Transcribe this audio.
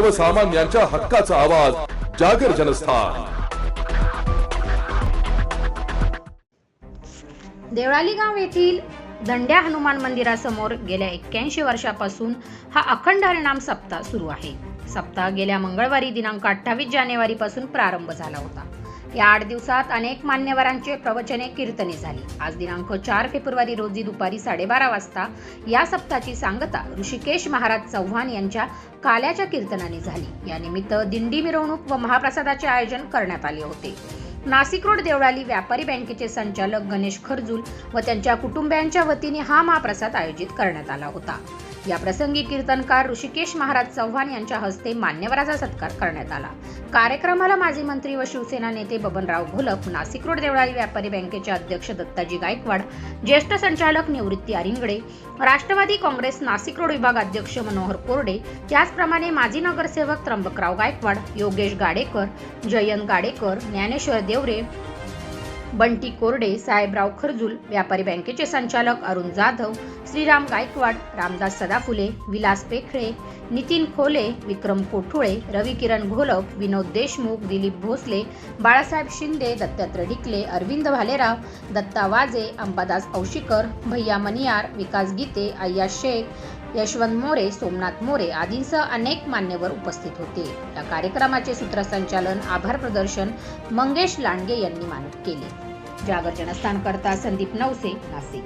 सर्वसामान्यांच्या हक्काचा आवाज जागर जनस्थान. देवळाली गाव येथील दंड्या हनुमान मंदिरासमोर गेल्या एक्क्याऐंशी वर्षापासून हा अखंड हरिनाम सप्ताह सुरू आहे. सप्ताह गेल्या मंगळवारी दिनांक अठ्ठावीस जानेवारीपासून प्रारंभ झाला होता. या आठ दिवसात अनेक मान्यवरांचे प्रवचने कीर्तने झाली. आज दिनांक चार फेब्रुवारी रोजी दुपारी साडेबारा वाजता या सप्ताहाची सांगता ऋषिकेश महाराज चव्हाण यांच्या काल्याच्या कीर्तनाने झाली. यानिमित्त दिंडी मिरवणूक व महाप्रसादाचे आयोजन करण्यात आले होते. नाशिक रोड देवळाली व्यापारी बँकेचे संचालक गणेश खरजूल व त्यांच्या कुटुंबियांच्या वतीने हा महाप्रसाद आयोजित करण्यात आला होता. या प्रसंगी कीर्तनकार ऋषिकेश महाराज चव्हाण यांच्या हस्ते मान्यवराचा सत्कार करण्यात आला. कार्यक्रमाला माजी मंत्री व शिवसेना नेते बबनराव घोलप नाशिक रोड देवळाली व्यापारी बँकेचे अध्यक्ष दत्ताजी गायकवाड ज्येष्ठ संचालक निवृत्ती आरिंगडे राष्ट्रवादी काँग्रेस नाशिक रोड विभाग अध्यक्ष मनोहर कोरडे त्याचप्रमाणे माजी नगरसेवक त्र्यंबकराव गायकवाड योगेश गाडेकर जयंत गाडेकर ज्ञानेश्वर देवरे बंटी कोरडे साहेबराव खरजूल व्यापारी बँकेचे संचालक अरुण जाधव श्रीराम गायकवाड रामदास सदाफुले विलास पेखळे नितीन खोले विक्रम कोठुळे रवी किरण घोलप विनोद देशमुख दिलीप भोसले बाळासाहेब शिंदे दत्तात्रय ढिकले अरविंद भालेराव दत्ता वाजे अंबादास औशिकर भैया मनियार विकास गीते अय्या शेख यशवंत मोरे सोमनाथ मोरे आदींसह अनेक मान्यवर उपस्थित होते. या कार्यक्रमाचे सूत्रसंचालन आभार प्रदर्शन मंगेश लांडगे यांनी मानद केले. जागर जनस्थान करता संदीप नवसे नाशिक.